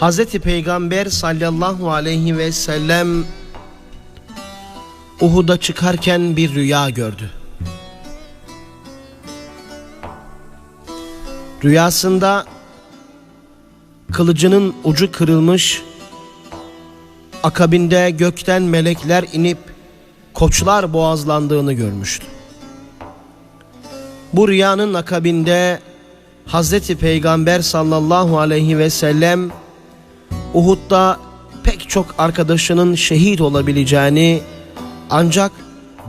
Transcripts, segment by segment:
Hazreti Peygamber sallallahu aleyhi ve sellem Uhud'a çıkarken bir rüya gördü. Rüyasında kılıcının ucu kırılmış, akabinde gökten melekler inip koçlar boğazlandığını görmüştü. Bu rüyanın akabinde Hazreti Peygamber sallallahu aleyhi ve sellem Uhud'da pek çok arkadaşının şehit olabileceğini ancak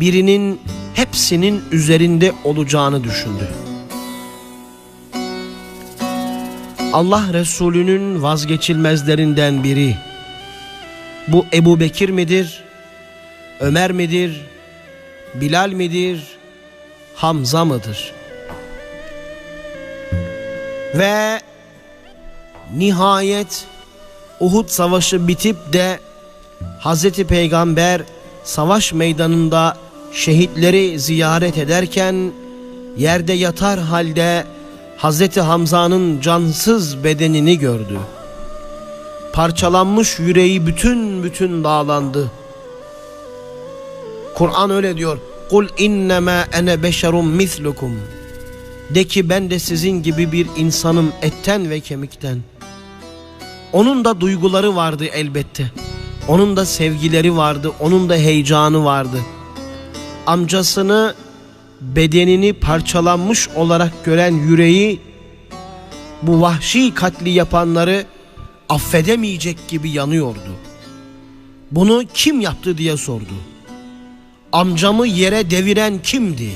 birinin hepsinin üzerinde olacağını düşündü. Allah Resulü'nün vazgeçilmezlerinden biri. Bu Ebu Bekir midir? Ömer midir? Bilal midir? Hamza mıdır? Ve nihayet Uhud savaşı bitip de Hazreti Peygamber savaş meydanında şehitleri ziyaret ederken yerde yatar halde Hazreti Hamza'nın cansız bedenini gördü. Parçalanmış yüreği bütün bütün dağlandı. Kur'an öyle diyor. Kul innema ene beşerum mislukum. De ki ben de sizin gibi bir insanım etten ve kemikten. Onun da duyguları vardı elbette. Onun da sevgileri vardı, onun da heyecanı vardı. Amcasını bedenini parçalanmış olarak gören yüreği bu vahşi katli yapanları affedemeyecek gibi yanıyordu. Bunu kim yaptı diye sordu. Amcamı yere deviren kimdi?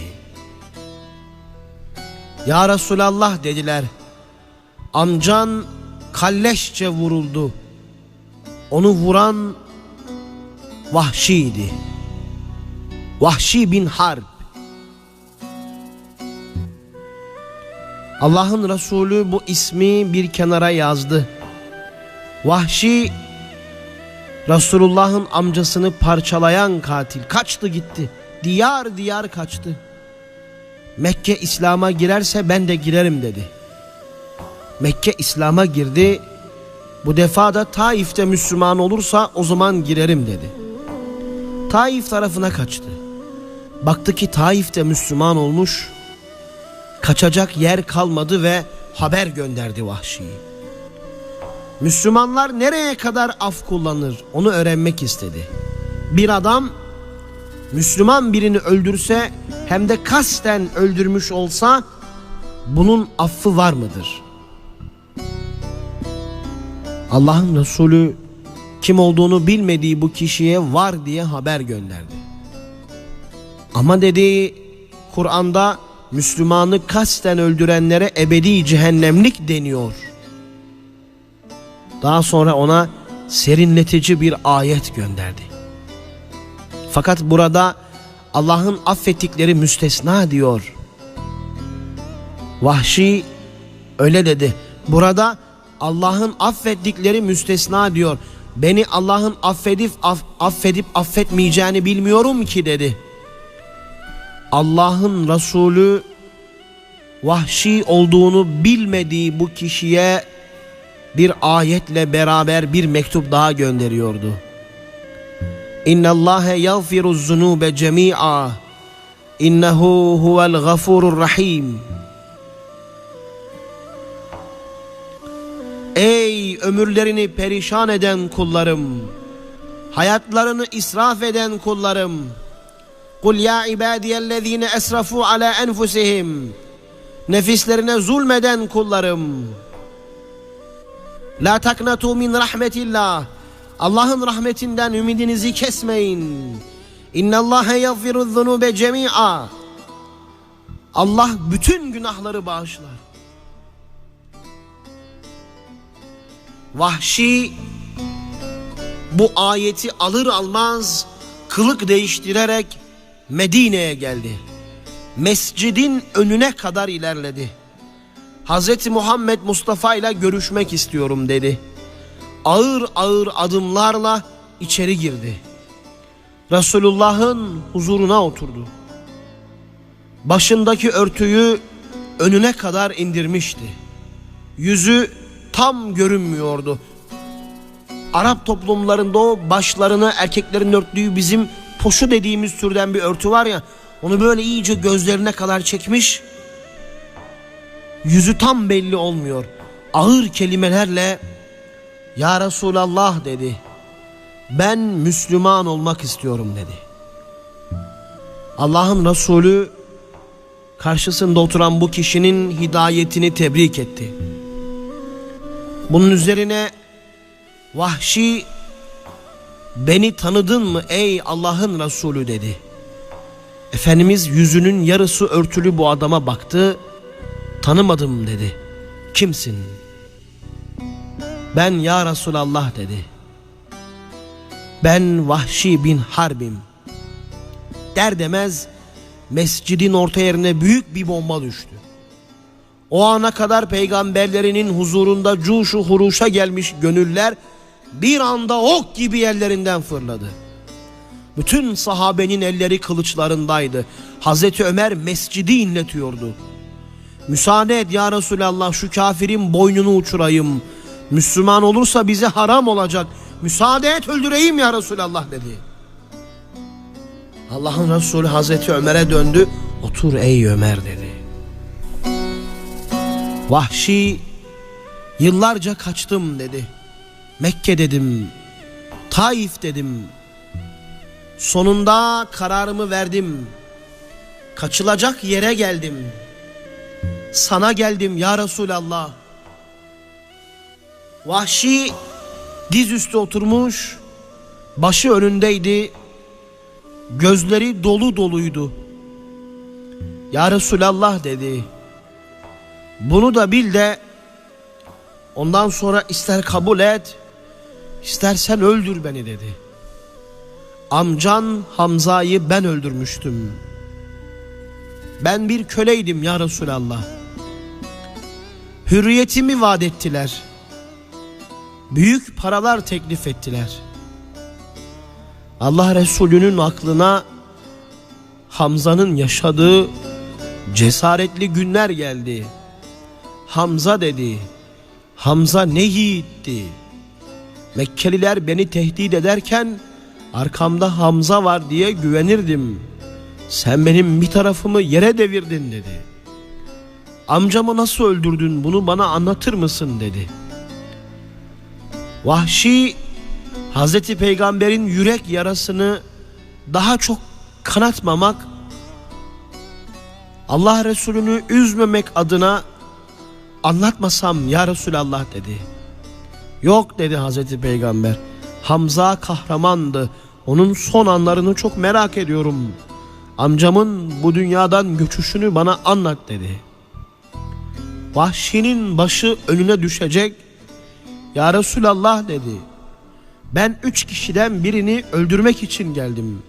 Ya Resulallah dediler. Amcan kalleşçe vuruldu. Onu vuran Vahşi'ydi. Vahşi bin Harp. Allah'ın Resulü bu ismi bir kenara yazdı. Vahşi Resulullah'ın amcasını parçalayan katil kaçtı gitti. Diyar diyar kaçtı. Mekke İslam'a girerse ben de girerim dedi. Mekke İslam'a girdi. Bu defa da Taif'te Müslüman olursa o zaman girerim dedi. Taif tarafına kaçtı. Baktı ki Taif'te Müslüman olmuş. Kaçacak yer kalmadı ve haber gönderdi Vahşi'yi. Müslümanlar nereye kadar af kullanır onu öğrenmek istedi. Bir adam Müslüman birini öldürse hem de kasten öldürmüş olsa bunun affı var mıdır? Allah'ın Resulü kim olduğunu bilmediği bu kişiye var diye haber gönderdi. Ama dediği Kur'an'da Müslümanı kasten öldürenlere ebedi cehennemlik deniyor. Daha sonra ona serinletici bir ayet gönderdi. Fakat burada Allah'ın affettikleri müstesna diyor. Vahşi öyle dedi. Burada Allah'ın affettikleri müstesna diyor. Beni Allah'ın affedip aff, affedip affetmeyeceğini bilmiyorum ki dedi. Allah'ın Resulü vahşi olduğunu bilmediği bu kişiye bir ayetle beraber bir mektup daha gönderiyordu. İnna Allah yaghfiru zunube cemi'a. İnnehu huvel gafurur rahim. Ömürlerini perişan eden kullarım, hayatlarını israf eden kullarım. Kul ya ibadiyellezine esrafu ala enfusihim. Nefislerine zulmeden kullarım. La taknatu min rahmetillah. Allah'ın rahmetinden ümidinizi kesmeyin. İnna Allah yaghfiru zunube cemi'a. Allah bütün günahları bağışlar. Vahşi bu ayeti alır almaz kılık değiştirerek Medine'ye geldi. Mescidin önüne kadar ilerledi. Hz. Muhammed Mustafa ile görüşmek istiyorum dedi. Ağır ağır adımlarla içeri girdi. Resulullah'ın huzuruna oturdu. Başındaki örtüyü önüne kadar indirmişti. Yüzü tam görünmüyordu. Arap toplumlarında o başlarını erkeklerin örttüğü bizim poşu dediğimiz türden bir örtü var ya onu böyle iyice gözlerine kadar çekmiş. Yüzü tam belli olmuyor. Ağır kelimelerle Ya Resulallah dedi. Ben Müslüman olmak istiyorum dedi. Allah'ın Resulü karşısında oturan bu kişinin hidayetini tebrik etti. Bunun üzerine Vahşi beni tanıdın mı ey Allah'ın Resulü dedi. Efendimiz yüzünün yarısı örtülü bu adama baktı. Tanımadım dedi. Kimsin? Ben ya Resulallah dedi. Ben Vahşi bin Harbim. Der demez mescidin orta yerine büyük bir bomba düştü. O ana kadar peygamberlerinin huzurunda cuşu huruşa gelmiş gönüller bir anda ok gibi yerlerinden fırladı. Bütün sahabenin elleri kılıçlarındaydı. Hazreti Ömer mescidi inletiyordu. Müsaade et ya Resulallah şu kafirin boynunu uçurayım. Müslüman olursa bize haram olacak. Müsaade et öldüreyim ya Resulallah dedi. Allah'ın Resulü Hazreti Ömer'e döndü. Otur ey Ömer dedi. Vahşi yıllarca kaçtım dedi. Mekke dedim. Taif dedim. Sonunda kararımı verdim. Kaçılacak yere geldim. Sana geldim ya Resulallah. Vahşi dizüstü oturmuş. Başı önündeydi. Gözleri dolu doluydu. Ya Resulallah dedi. Bunu da bil de ondan sonra ister kabul et istersen öldür beni dedi. Amcan Hamza'yı ben öldürmüştüm. Ben bir köleydim ya Resulallah. Hürriyetimi vaat ettiler. Büyük paralar teklif ettiler. Allah Resulü'nün aklına Hamza'nın yaşadığı cesaretli günler geldi. Hamza dedi. Hamza ne yiğitti. Mekkeliler beni tehdit ederken arkamda Hamza var diye güvenirdim. Sen benim bir tarafımı yere devirdin dedi. Amcamı nasıl öldürdün bunu bana anlatır mısın dedi. Vahşi Hazreti Peygamber'in yürek yarasını daha çok kanatmamak Allah Resulü'nü üzmemek adına anlatmasam ya Resulallah dedi. Yok dedi Hazreti Peygamber. Hamza kahramandı. Onun son anlarını çok merak ediyorum. Amcamın bu dünyadan göçüşünü bana anlat dedi. Vahşinin başı önüne düşecek. Ya Resulallah dedi. Ben üç kişiden birini öldürmek için geldim.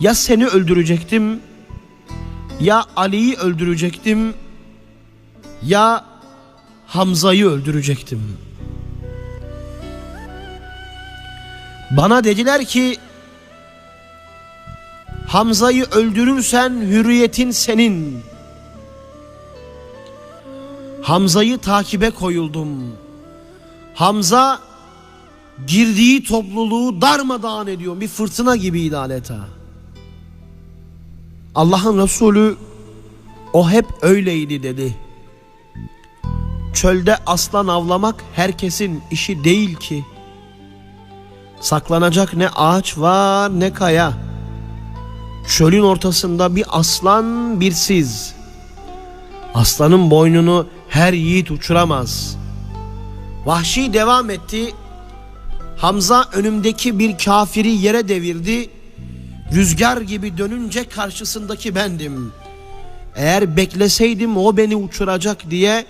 Ya seni öldürecektim ya Ali'yi öldürecektim ya Hamza'yı öldürecektim. Bana dediler ki Hamza'yı öldürürsen hürriyetin senin. Hamza'yı takibe koyuldum. Hamza girdiği topluluğu darmadağın ediyor. Bir fırtına gibiydi adeta. Allah'ın Resulü o hep öyleydi dedi. Çölde aslan avlamak herkesin işi değil ki. Saklanacak ne ağaç var ne kaya. Çölün ortasında bir aslan bir siz. Aslanın boynunu her yiğit uçuramaz. Vahşi devam etti. Hamza önümdeki bir kafiri yere devirdi. Rüzgar gibi dönünce karşısındaki bendim. Eğer bekleseydim o beni uçuracak diye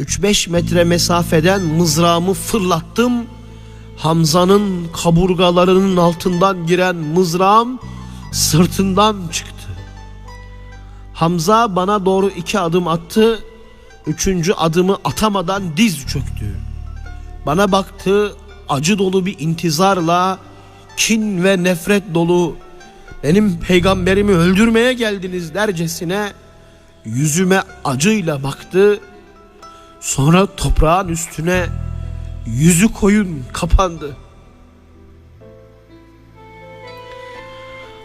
3-5 metre mesafeden mızrağımı fırlattım. Hamza'nın kaburgalarının altından giren mızrağım sırtından çıktı. Hamza bana doğru iki adım attı. Üçüncü adımı atamadan diz çöktü. Bana baktı acı dolu bir intizarla kin ve nefret dolu benim peygamberimi öldürmeye geldiniz dercesine yüzüme acıyla baktı. Sonra toprağın üstüne yüzü koyun kapandı.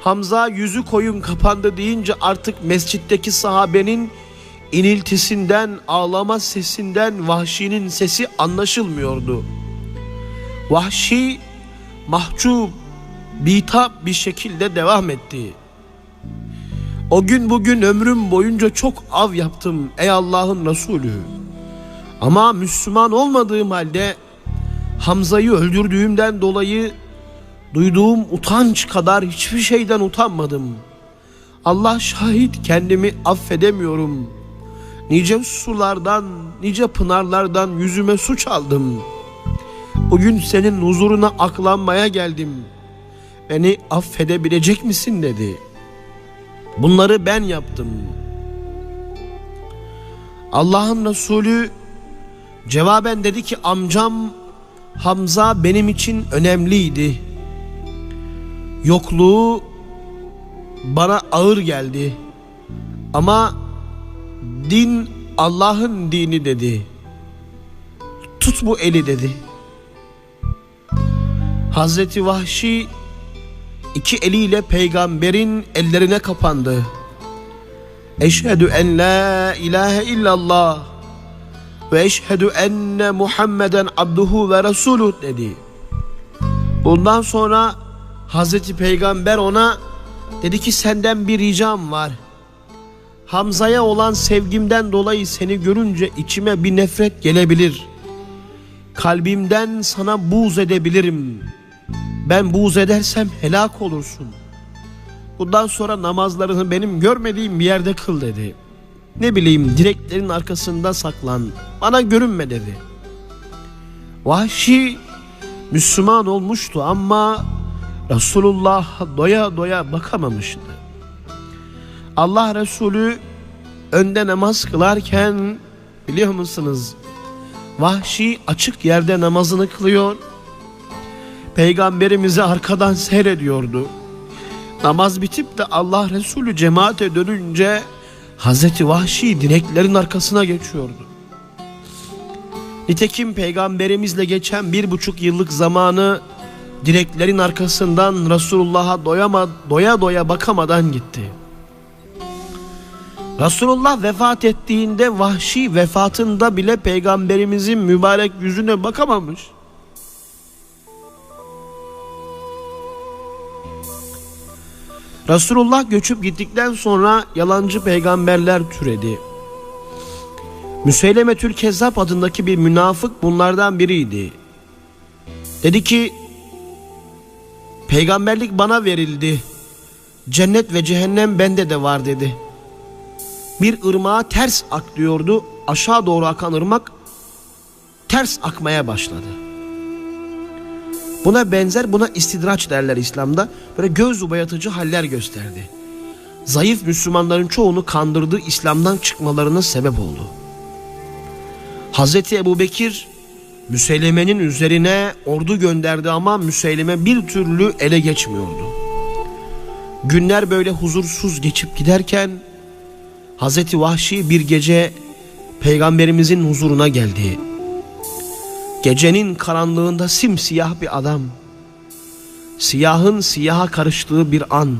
Hamza yüzü koyun kapandı deyince artık mescitteki sahabenin iniltisinden, ağlama sesinden vahşinin sesi anlaşılmıyordu. Vahşi mahcup, bitap bir şekilde devam etti. O gün bugün ömrüm boyunca çok av yaptım ey Allah'ın Resulü. Ama Müslüman olmadığım halde Hamza'yı öldürdüğümden dolayı duyduğum utanç kadar hiçbir şeyden utanmadım. Allah şahit kendimi affedemiyorum. Nice sulardan, nice pınarlardan yüzüme su çaldım. Bugün senin huzuruna aklanmaya geldim. Beni affedebilecek misin dedi. Bunları ben yaptım. Allah'ın Resulü cevaben dedi ki amcam Hamza benim için önemliydi. Yokluğu bana ağır geldi. Ama din Allah'ın dini dedi. Tut bu eli dedi. Hazreti Vahşi iki eliyle peygamberin ellerine kapandı. Eşhedü en la ilahe illallah ve eşhedü enne Muhammeden abduhu ve resuluh dedi. Bundan sonra Hazreti Peygamber ona dedi ki senden bir ricam var. Hamza'ya olan sevgimden dolayı seni görünce içime bir nefret gelebilir. Kalbimden sana buğz edebilirim. Ben buğz edersem helak olursun. Bundan sonra namazlarını benim görmediğim bir yerde kıl dedi. Ne bileyim direklerin arkasında saklan. Bana görünme dedi. Vahşi Müslüman olmuştu ama Resulullah doya doya bakamamıştı. Allah Resulü önde namaz kılarken biliyor musunuz? Vahşi açık yerde namazını kılıyor. Peygamberimizi arkadan seyrediyordu. Namaz bitip de Allah Resulü cemaate dönünce Hazreti Vahşi direklerin arkasına geçiyordu. Nitekim peygamberimizle geçen bir buçuk yıllık zamanı direklerin arkasından Resulullah'a doyama, doya doya bakamadan gitti. Resulullah vefat ettiğinde vahşi vefatında bile peygamberimizin mübarek yüzüne bakamamış. Resulullah göçüp gittikten sonra yalancı peygamberler türedi. Müseylemetül Kezzap adındaki bir münafık bunlardan biriydi. Dedi ki peygamberlik bana verildi. Cennet ve cehennem bende de var dedi. Bir ırmağa ters aklıyordu. Aşağı doğru akan ırmak ters akmaya başladı. Buna benzer buna istidraç derler İslam'da. Böyle göz ubayatıcı haller gösterdi. Zayıf Müslümanların çoğunu kandırdı, İslam'dan çıkmalarına sebep oldu. Hazreti Ebu Bekir Müseyleme'nin üzerine ordu gönderdi ama Müseyleme bir türlü ele geçmiyordu. Günler böyle huzursuz geçip giderken Hazreti Vahşi bir gece peygamberimizin huzuruna geldi. Gecenin karanlığında simsiyah bir adam. Siyahın siyaha karıştığı bir an.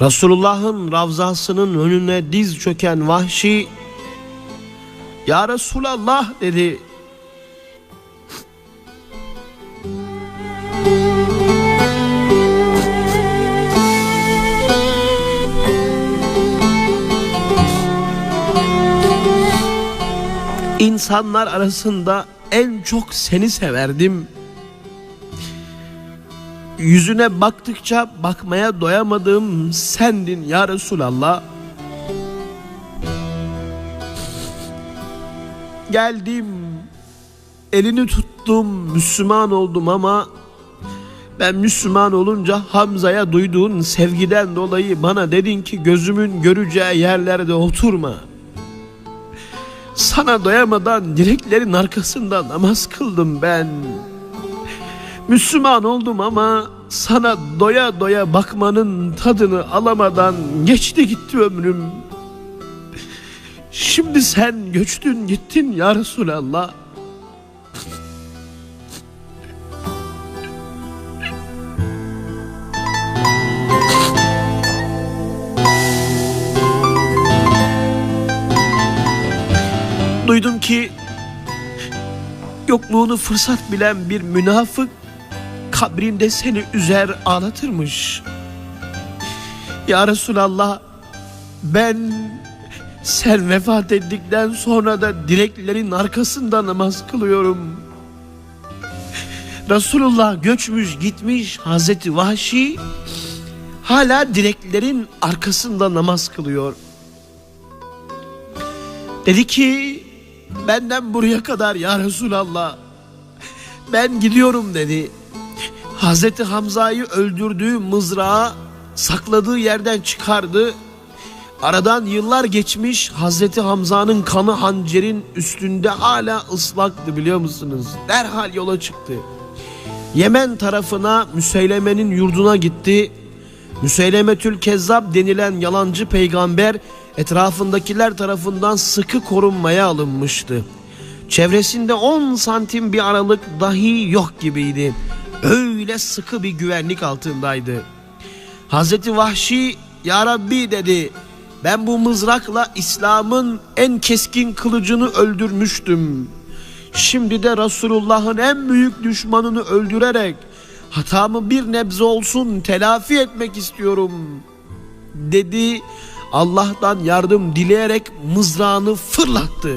Resulullah'ın ravzasının önüne diz çöken vahşi Ya Resulallah dedi. İnsanlar arasında en çok seni severdim. Yüzüne baktıkça bakmaya doyamadığım sendin ya Resulallah. Geldim, elini tuttum, Müslüman oldum ama ben Müslüman olunca Hamza'ya duyduğun sevgiden dolayı bana dedin ki gözümün göreceği yerlerde oturma. Sana doyamadan direklerin arkasında namaz kıldım ben. Müslüman oldum ama sana doya doya bakmanın tadını alamadan geçti gitti ömrüm. Şimdi sen göçtün gittin ya Resulallah. Ki yokluğunu fırsat bilen bir münafık kabrinde seni üzer ağlatırmış. Ya Resulallah ben sen vefat ettikten sonra da direklerin arkasında namaz kılıyorum. Resulullah göçmüş gitmiş Hazreti Vahşi hala direklerin arkasında namaz kılıyor. Dedi ki benden buraya kadar ya Resulallah ben gidiyorum dedi. Hazreti Hamza'yı öldürdüğü mızrağı sakladığı yerden çıkardı. Aradan yıllar geçmiş Hazreti Hamza'nın kanı hancerin üstünde hala ıslaktı biliyor musunuz? Derhal yola çıktı. Yemen tarafına Müseyleme'nin yurduna gitti. Müseylemetül Kezzab denilen yalancı peygamber etrafındakiler tarafından sıkı korunmaya alınmıştı. Çevresinde 10 santim bir aralık dahi yok gibiydi. Öyle sıkı bir güvenlik altındaydı. Hazreti Vahşi Ya Rabbi dedi ben bu mızrakla İslam'ın en keskin kılıcını öldürmüştüm. Şimdi de Resulullah'ın en büyük düşmanını öldürerek hatamı bir nebze olsun telafi etmek istiyorum dedi. Allah'tan yardım dileyerek mızrağını fırlattı.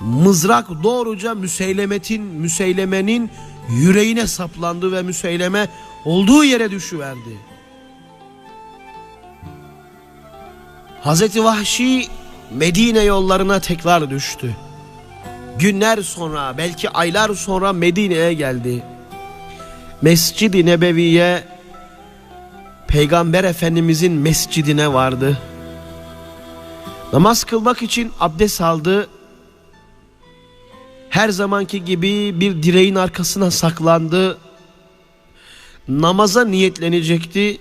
Mızrak doğruca Müseylemet'in, Müseyleme'nin yüreğine saplandı ve Müseyleme olduğu yere düşüverdi. Hazreti Vahşi Medine yollarına tekrar düştü. Günler sonra belki aylar sonra Medine'ye geldi. Mescid-i Nebevi'ye Peygamber Efendimizin mescidine vardı. Namaz kılmak için abdest aldı. Her zamanki gibi bir direğin arkasına saklandı. Namaza niyetlenecekti.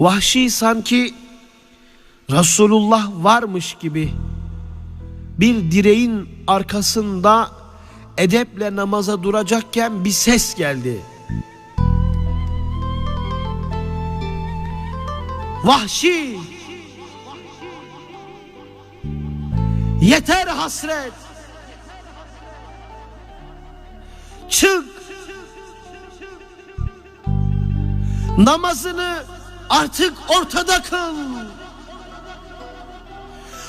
Vahşi sanki Resulullah varmış gibi bir direğin arkasında edeple namaza duracakken bir ses geldi. Vahşi. Yeter hasret. Çık. Namazını artık ortada kıl.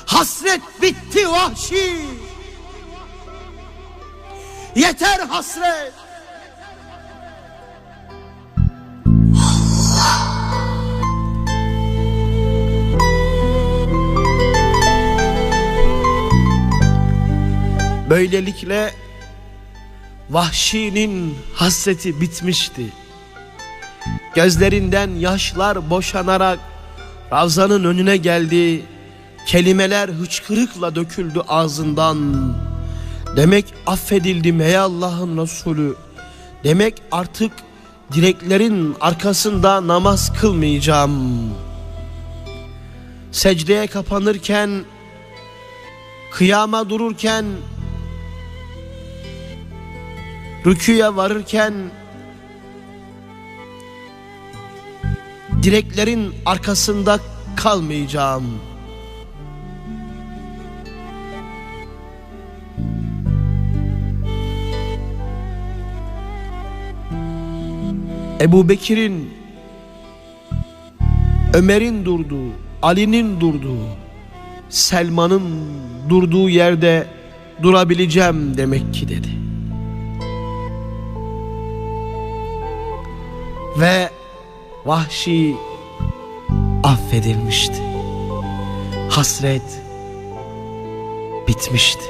Hasret bitti vahşi. Yeter hasret Böylelikle vahşinin hasreti bitmişti. Gözlerinden yaşlar boşanarak Ravzanın önüne geldi. Kelimeler hıçkırıkla döküldü ağzından. Demek affedildim ey Allah'ın Resulü. Demek artık direklerin arkasında namaz kılmayacağım. Secdeye kapanırken, kıyama dururken, rüküye varırken, direklerin arkasında kalmayacağım.'' Ebu Bekir'in, Ömer'in durduğu, Ali'nin durduğu, Selman'ın durduğu yerde durabileceğim demek ki dedi. Ve vahşi affedilmişti. Hasret bitmişti.